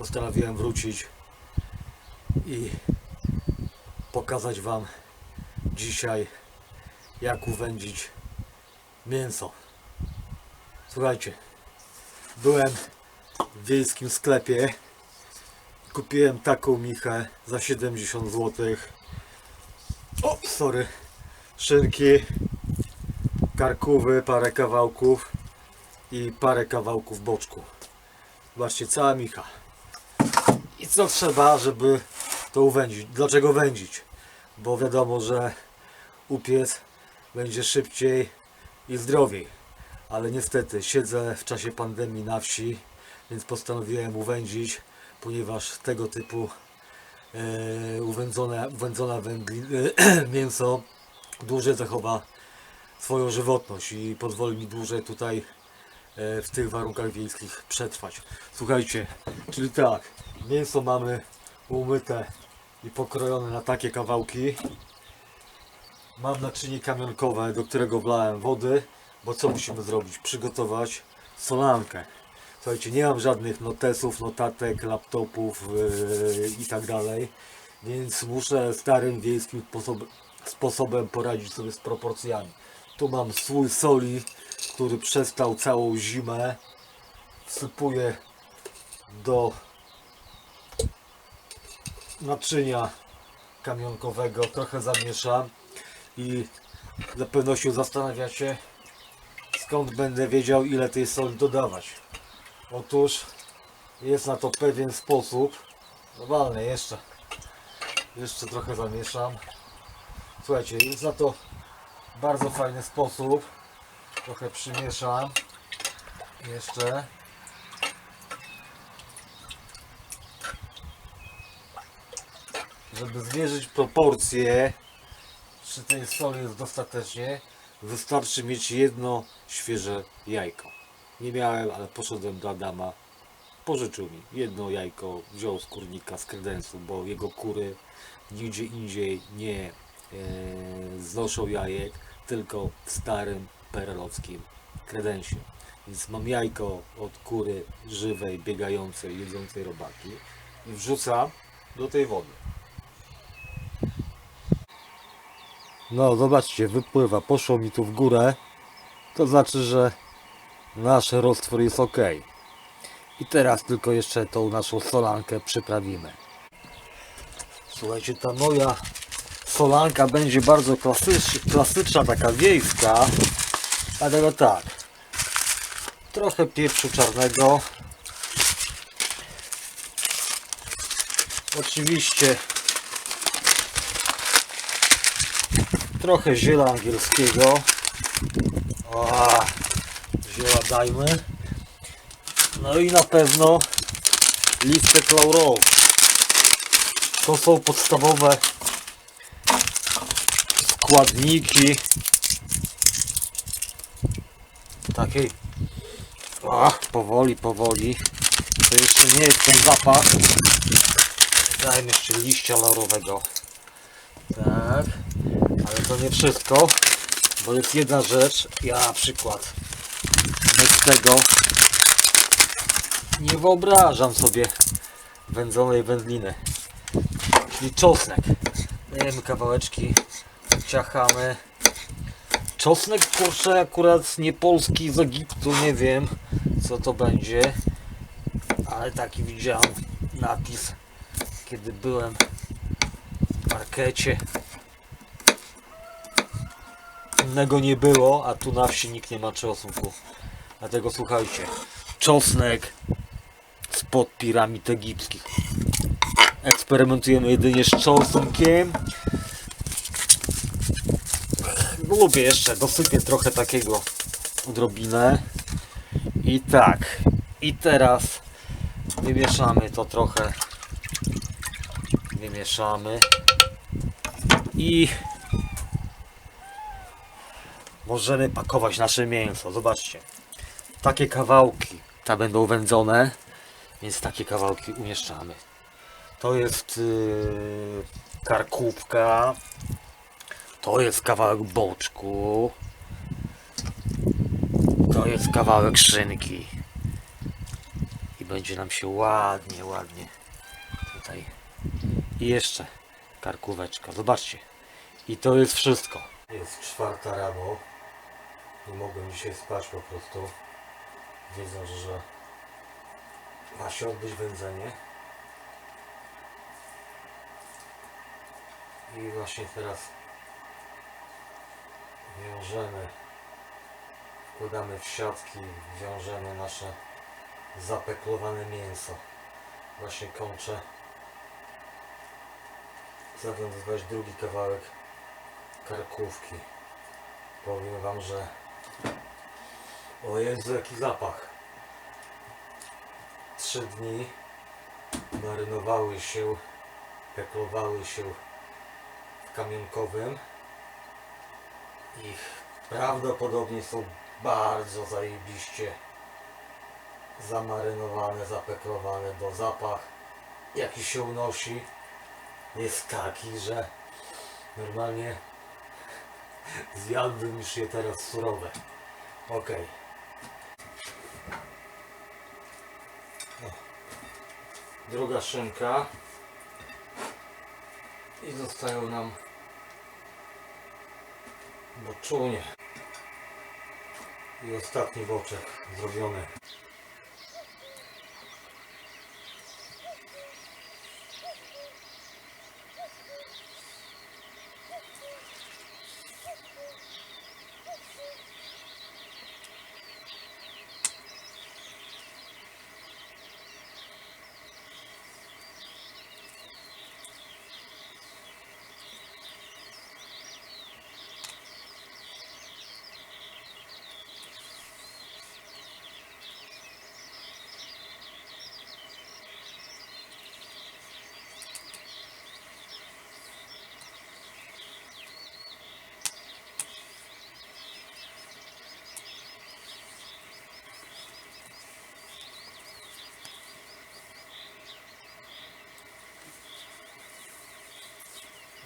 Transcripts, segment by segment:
postanowiłem wrócić i pokazać Wam dzisiaj, jak uwędzić mięso. Słuchajcie, byłem w wiejskim sklepie. Kupiłem taką michę za 70 zł. O, sorry. Szynki, karkówy, parę kawałków i parę kawałków boczku. Zobaczcie, cała micha. Co trzeba, żeby to uwędzić? Dlaczego wędzić? Bo wiadomo, że upiec będzie szybciej i zdrowiej. Ale niestety siedzę w czasie pandemii na wsi, więc postanowiłem uwędzić, ponieważ tego typu e, uwędzone, uwędzona wędli, e, mięso dłużej zachowa swoją żywotność i pozwoli mi dłużej tutaj w tych warunkach wiejskich przetrwać. Słuchajcie, czyli tak, mięso mamy umyte i pokrojone na takie kawałki. Mam naczynie kamionkowe, do którego wlałem wody, bo co musimy zrobić? Przygotować solankę. Słuchajcie, nie mam żadnych notesów, notatek, laptopów yy, i tak dalej, więc muszę starym wiejskim sposob, sposobem poradzić sobie z proporcjami. Tu mam słój soli, który przestał całą zimę. Wsypuję do naczynia kamionkowego, trochę zamieszam i za pewnością zastanawiacie skąd będę wiedział ile tej soli dodawać. Otóż jest na to pewien sposób. Normalnie jeszcze. Jeszcze trochę zamieszam. Słuchajcie, jest na to bardzo fajny sposób. Trochę przymieszam. Jeszcze. Żeby zmierzyć proporcje, czy tej soli jest dostatecznie, wystarczy mieć jedno świeże jajko. Nie miałem, ale poszedłem do Adama. Pożyczył mi jedno jajko, wziął z kurnika z kredensu, bo jego kury nigdzie indziej nie e, znoszą jajek, tylko w starym perelowskim kredensie. Więc mam jajko od kury żywej, biegającej, jedzącej robaki i wrzucam do tej wody. No, zobaczcie, wypływa, poszło mi tu w górę. To znaczy, że nasz roztwór jest ok. I teraz tylko jeszcze tą naszą solankę przyprawimy. Słuchajcie, ta moja solanka będzie bardzo klasycz, klasyczna, taka wiejska. Dlatego tak. Trochę pieprzu czarnego. Oczywiście trochę ziela angielskiego. O, ziela dajmy. No i na pewno listek laurowy. To są podstawowe składniki takiej Ach, powoli, powoli. To jeszcze nie jest ten zapach. Dajmy jeszcze liścia laurowego. Tak. Ale to nie wszystko, bo jest jedna rzecz, ja na przykład bez tego nie wyobrażam sobie wędzonej wędliny. Czyli czosnek. Dajemy kawałeczki, ciachamy. Czosnek kurczę akurat nie polski z Egiptu, nie wiem co to będzie, ale taki widziałem napis kiedy byłem w markecie innego nie było, a tu na wsi nikt nie ma czosnku. Dlatego słuchajcie, czosnek spod piramid egipskich. Eksperymentujemy jedynie z czosnkiem. Lubię jeszcze, dosypię trochę takiego odrobinę. I tak, i teraz wymieszamy to trochę. Wymieszamy. I możemy pakować nasze mięso. Zobaczcie. Takie kawałki te będą wędzone, więc takie kawałki umieszczamy. To jest yy, karkówka. To jest kawałek boczku. To jest kawałek szynki. I będzie nam się ładnie, ładnie tutaj. I jeszcze karkóweczka. Zobaczcie. I to jest wszystko. Jest czwarta rano. Nie mogłem dzisiaj spać po prostu. Wiedząc, że ma się odbyć wędzenie. I właśnie teraz wiążemy, wkładamy w siatki, wiążemy nasze zapeklowane mięso. Właśnie kończę zawiązywać drugi kawałek karkówki. Powiem Wam, że o Jezu, jaki zapach. Trzy dni marynowały się, peklowały się w kamionkowym i prawdopodobnie są bardzo zajebiście zamarynowane, zapeklowane, bo zapach jaki się unosi jest taki, że normalnie zjadłbym już je teraz surowe. Ok. Druga szynka. I zostają nam boczunie. I ostatni boczek zrobiony.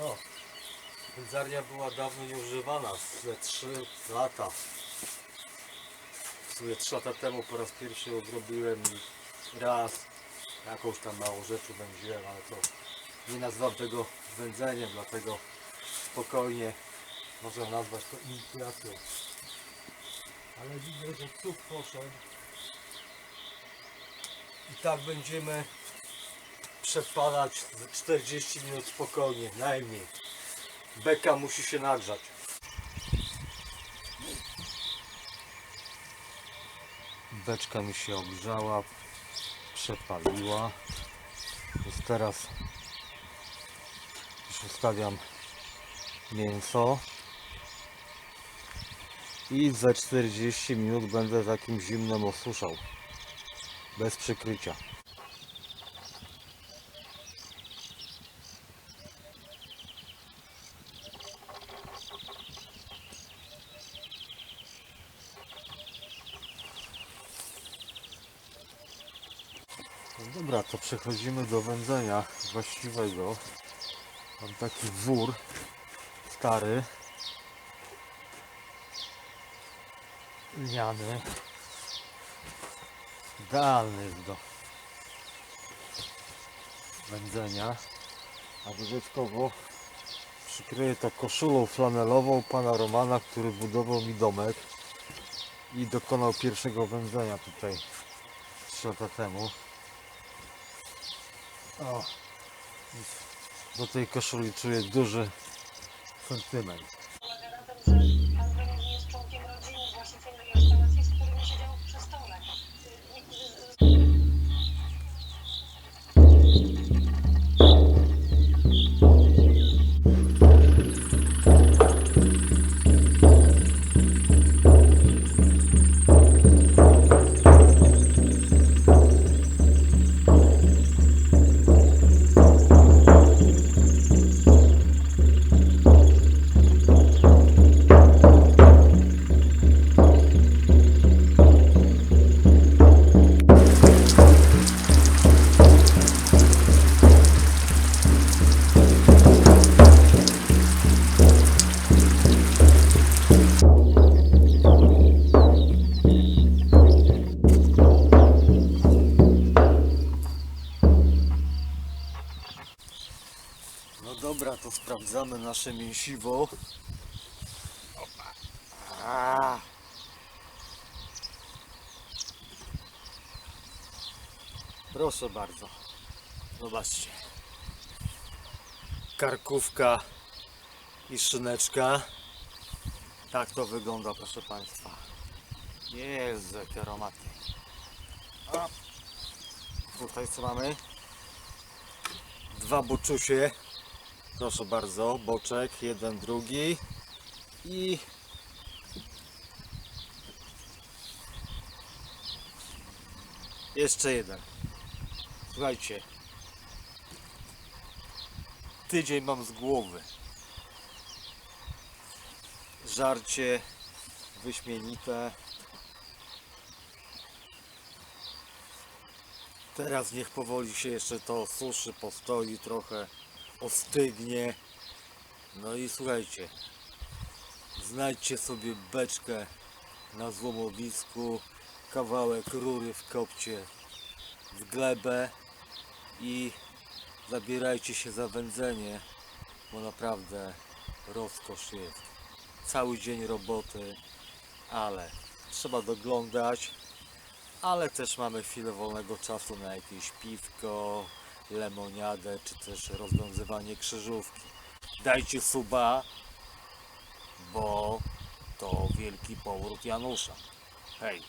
No, pędzarnia była dawno nieużywana, ze 3 lata. W sumie 3 lata temu po raz pierwszy i raz jakąś tam małą rzecz wędziłem, ale to nie nazwam tego wędzeniem, dlatego spokojnie można nazwać to inicjacją. Ale widzę, że cud poszedł i tak będziemy przepalać z 40 minut spokojnie, najmniej. Beka musi się nagrzać. Beczka mi się ogrzała, przepaliła. Więc teraz już ustawiam mięso i za 40 minut będę takim zimnym osuszał. Bez przykrycia. Dobra, to przechodzimy do wędzenia właściwego. Mam taki wór stary. Lniany. Idealny jest do wędzenia. A dodatkowo przykryję to koszulą flanelową pana Romana, który budował mi domek i dokonał pierwszego wędzenia tutaj 3 lata temu. O, do tej koszuli czuję duży sentyment. Sprawdzamy nasze mięsiwo. Proszę bardzo. Zobaczcie. Karkówka i szyneczka. Tak to wygląda, proszę Państwa. Jezu, jakie aromaty. Tutaj co mamy? Dwa boczusie. Proszę bardzo, boczek, jeden, drugi. I jeszcze jeden. Słuchajcie. Tydzień mam z głowy. Żarcie wyśmienite. Teraz niech powoli się jeszcze to suszy, postoi trochę, ostygnie. No i słuchajcie, znajdźcie sobie beczkę na złomowisku, kawałek rury w kopcie, w glebę i zabierajcie się za wędzenie, bo naprawdę rozkosz jest. Cały dzień roboty, ale trzeba doglądać, ale też mamy chwilę wolnego czasu na jakieś piwko, lemoniadę, czy też rozwiązywanie krzyżówki. Dajcie suba, bo to wielki powrót Janusza. Hej!